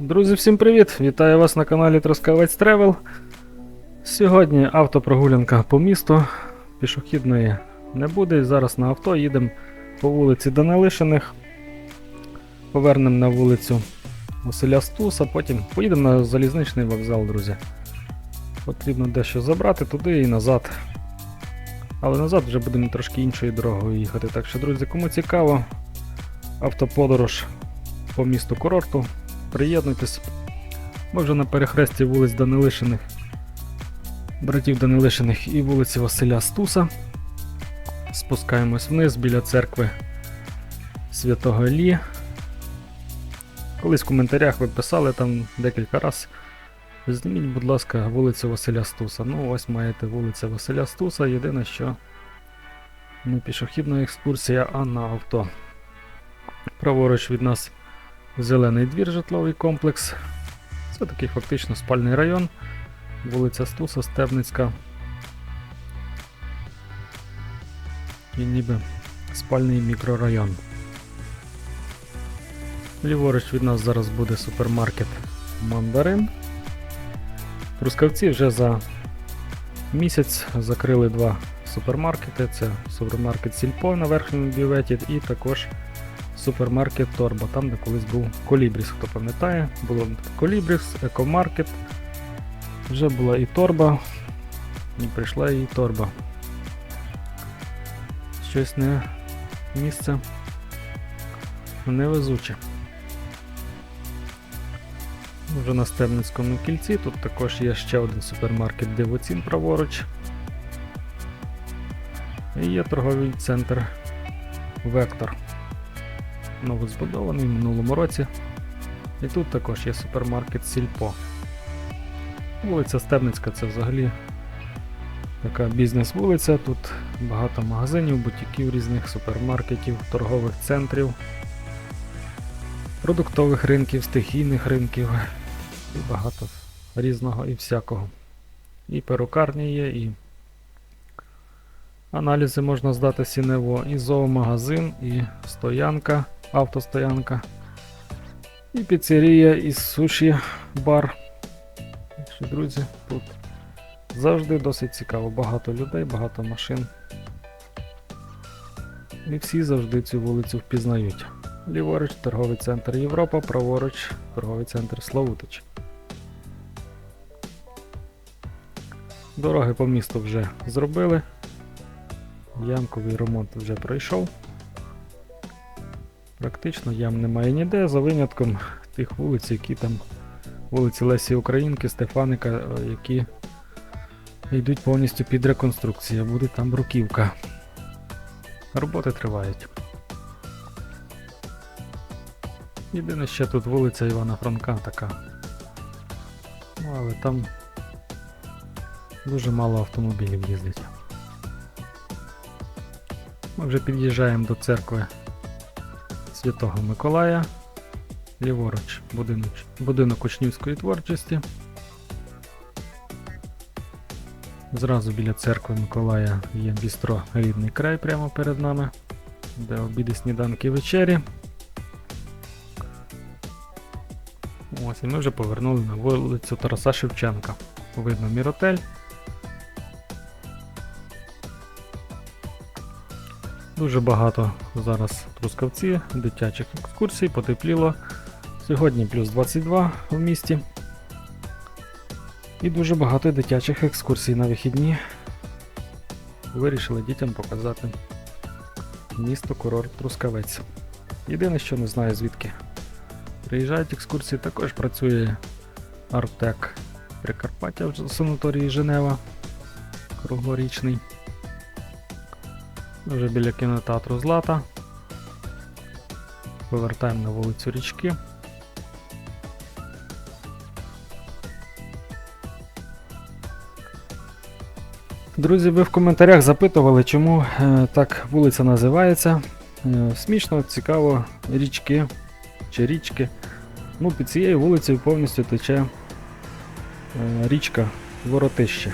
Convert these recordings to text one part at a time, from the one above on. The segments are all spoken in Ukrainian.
Друзі, всім привіт! Вітаю вас на каналі Трускавець Travel. Сьогодні автопрогулянка по місту. Пішохідної не буде. Зараз на авто їдемо по вулиці Данилишиних. Повернемо на вулицю Василя Стуса, потім поїдемо на залізничний вокзал, друзі. Потрібно дещо забрати туди і назад. Але назад вже будемо трошки іншою дорогою їхати. Так що, друзі, кому цікаво, автоподорож по місту курорту. Приєднуйтесь. Ми вже на перехресті вулиць Данилишиних, братів Данилишиних і вулиці Василя Стуса. Спускаємось вниз біля церкви Святого Іллі. Колись в коментарях ви писали там декілька разів. Зніміть, будь ласка, вулицю Василя Стуса. Ну, ось маєте вулиця Василя Стуса. Єдине, що не пішохідна екскурсія, а на авто. Праворуч від нас Зелений двір житловий комплекс. Це такий фактично спальний район. Вулиця Стуса, Стебницька. І ніби спальний мікрорайон. Ліворуч від нас зараз буде супермаркет Мандарин. Трускавці вже за місяць закрили два супермаркети. Це супермаркет Сільпо на верхньому бюветі і також супермаркет Торба, там де колись був Колібріс, хто пам'ятає, було Колібріс, Екомаркет. Вже була і торба, і прийшла і торба. Щось не місце невезуче. Вже на Стебницькому кільці, тут також є ще один супермаркет Дивоцін праворуч. І є торговий центр Вектор новозбудований в минулому році. І тут також є супермаркет Сільпо. Вулиця Стебницька це взагалі така бізнес-вулиця. Тут багато магазинів, бутіків різних, супермаркетів, торгових центрів, продуктових ринків, стихійних ринків і багато різного і всякого. І перукарні є, і аналізи можна здати сінево, і зоомагазин, і стоянка автостоянка. І піцерія, і суші бар. Так друзі, тут завжди досить цікаво. Багато людей, багато машин. І всі завжди цю вулицю впізнають. Ліворуч торговий центр Європа, праворуч торговий центр Славутич. Дороги по місту вже зробили. Ямковий ремонт вже пройшов. Практично ям немає ніде, за винятком тих вулиць, які там вулиці Лесі Українки, Стефаника, е, які йдуть повністю під реконструкцію, буде там бруківка. Роботи тривають. Єдине ще тут вулиця Івана Франка така. Ну, але там дуже мало автомобілів їздить. Ми вже під'їжджаємо до церкви Святого Миколая. Ліворуч будинок, будинок учнівської творчості. Зразу біля церкви Миколая є бістро Рідний край прямо перед нами, де обіди сніданки вечері. Ось і ми вже повернули на вулицю Тараса Шевченка. Видно Міротель. Дуже багато зараз трускавці, дитячих екскурсій, потепліло. Сьогодні плюс 22 в місті. І дуже багато дитячих екскурсій на вихідні. Вирішили дітям показати місто курорт Трускавець. Єдине, що не знаю звідки. Приїжджають екскурсії, також працює Артек Прикарпаття в санаторії Женева круглорічний. Вже біля кінотеатру Злата. Повертаємо на вулицю річки. Друзі, ви в коментарях запитували, чому е, так вулиця називається. Е, смішно, цікаво, річки чи річки. Ну, під цією вулицею повністю тече е, річка Воротище.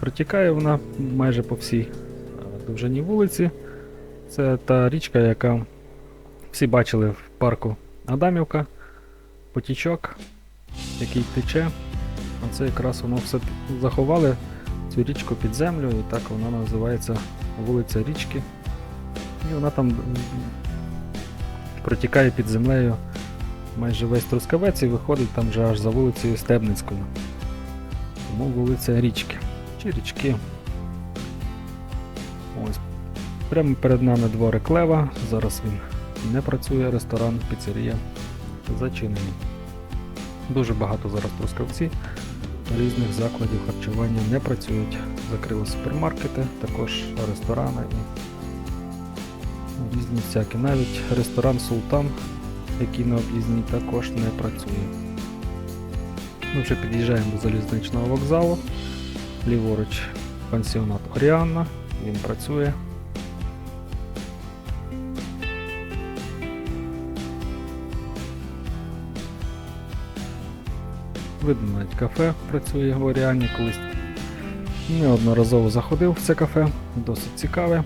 Протікає вона майже по всій довжині вулиці. Це та річка, яка всі бачили в парку Адамівка, потічок, який тече. А це якраз воно все заховали цю річку під землю, і так вона називається вулиця річки. І вона там протікає під землею майже весь Трускавець і виходить там вже аж за вулицею Стебницькою. Тому вулиця річки. Чи річки. Прямо перед нами дворик Лева. Зараз він не працює, ресторан, піцерія зачинені. Дуже багато зараз трускавці різних закладів харчування не працюють. Закрили супермаркети, також ресторани і різні всякі. Навіть ресторан Султан, який на об'їзній, також не працює. Ми вже під'їжджаємо до залізничного вокзалу. Ліворуч пансіонат Оріанна, він працює. Видно, навіть кафе працює в Оріані колись. Неодноразово заходив в це кафе, досить цікаве.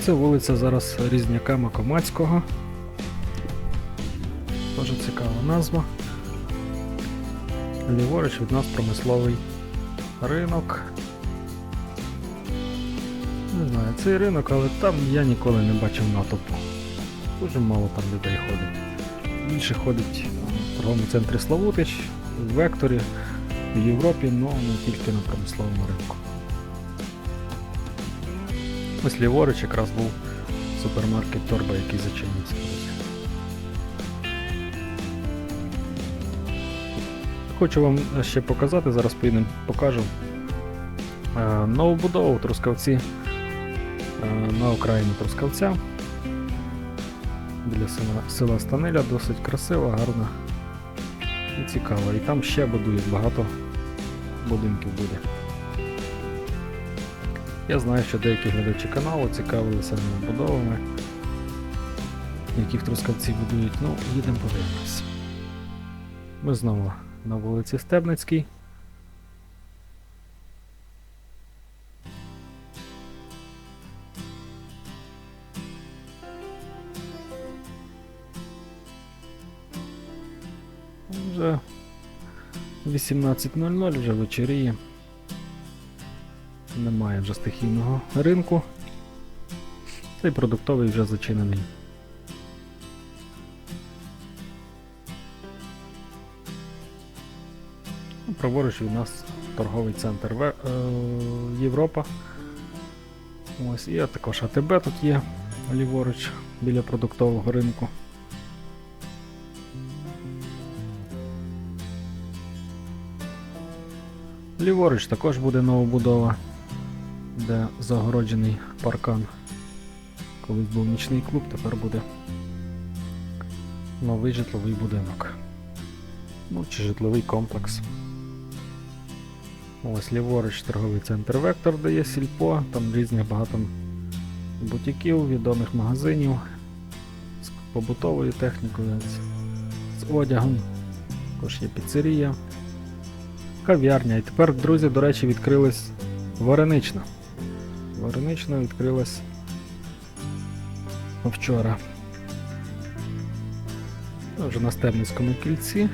Це вулиця зараз Різняка Макомацького. Дуже цікава назва. Ліворуч від нас промисловий ринок. Не знаю, цей ринок, але там я ніколи не бачив натовпу. Дуже мало там людей ходить. Більше ходить в торговому центрі Славутич, в Векторі, в Європі, але не тільки на промисловому ринку. Ось ліворуч якраз був супермаркет Торба, який зачинився. Хочу вам ще показати, зараз поїдемо покажу е, нову будову в Трускавці на окраїні Трускавця. Біля села, Станиля досить красиво, гарно і цікаво. І там ще будують багато будинків буде. Я знаю, що деякі глядачі каналу цікавилися будовами, які в Трускавці будують. Ну, їдемо подивимось. Ми знову на вулиці Стебницькій. Вже 18.00, вже вечоріє. Немає вже стихійного ринку. Цей продуктовий вже зачинений. Ну, Праворуч від нас торговий центр Ве- е, Європа. Ось, і також АТБ тут є ліворуч біля продуктового ринку. Ліворуч також буде новобудова, де загороджений паркан. Колись був нічний клуб, тепер буде новий житловий будинок. Ну, чи житловий комплекс. Ось ліворуч торговий центр Вектор, де є сільпо, там різних багато бутіків, відомих магазинів з побутовою технікою, з, одягом. Також є піцерія кав'ярня. І тепер, друзі, до речі, відкрилась Варенична. Варенична відкрилась вчора. Вже на Стебницькому кільці.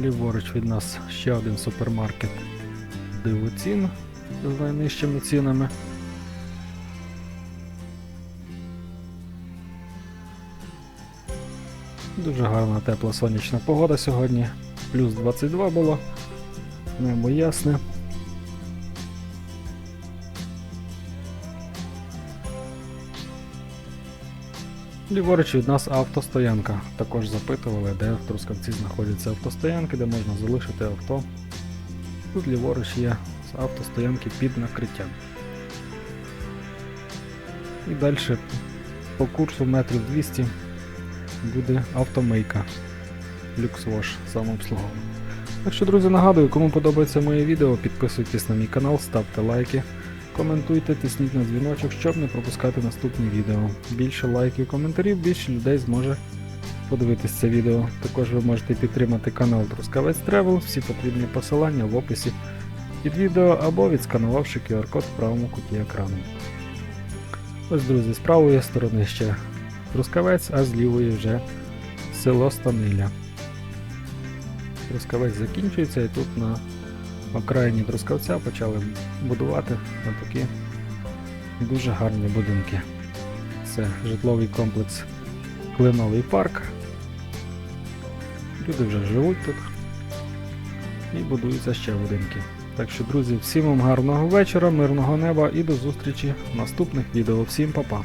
Ліворуч від нас ще один супермаркет дивоцін з найнижчими цінами. Дуже гарна тепла сонячна погода сьогодні. Плюс 22 було. Небо ясне. Ліворуч від нас автостоянка. Також запитували, де в Трускавці знаходяться автостоянки, де можна залишити авто. Тут ліворуч є автостоянки під накриттям. І далі по курсу метрів 200 буде автомийка LuxWash самообслуговування. Так що, друзі, нагадую, кому подобається моє відео, підписуйтесь на мій канал, ставте лайки, коментуйте, тисніть на дзвіночок, щоб не пропускати наступні відео. Більше лайків і коментарів, більше людей зможе подивитись це відео. Також ви можете підтримати канал Трускавець Travel, всі потрібні посилання в описі під відео або відсканувавши QR-код в правому куті екрану. Ось, друзі, з правої сторони ще Трускавець, а з лівої вже село Станиля. Трускавець закінчується і тут на окраїні Трускавця почали будувати такі дуже гарні будинки. Це житловий комплекс Кленовий парк. Люди вже живуть тут і будуються ще будинки. Так що, друзі, всім вам гарного вечора, мирного неба і до зустрічі в наступних відео. Всім па-па!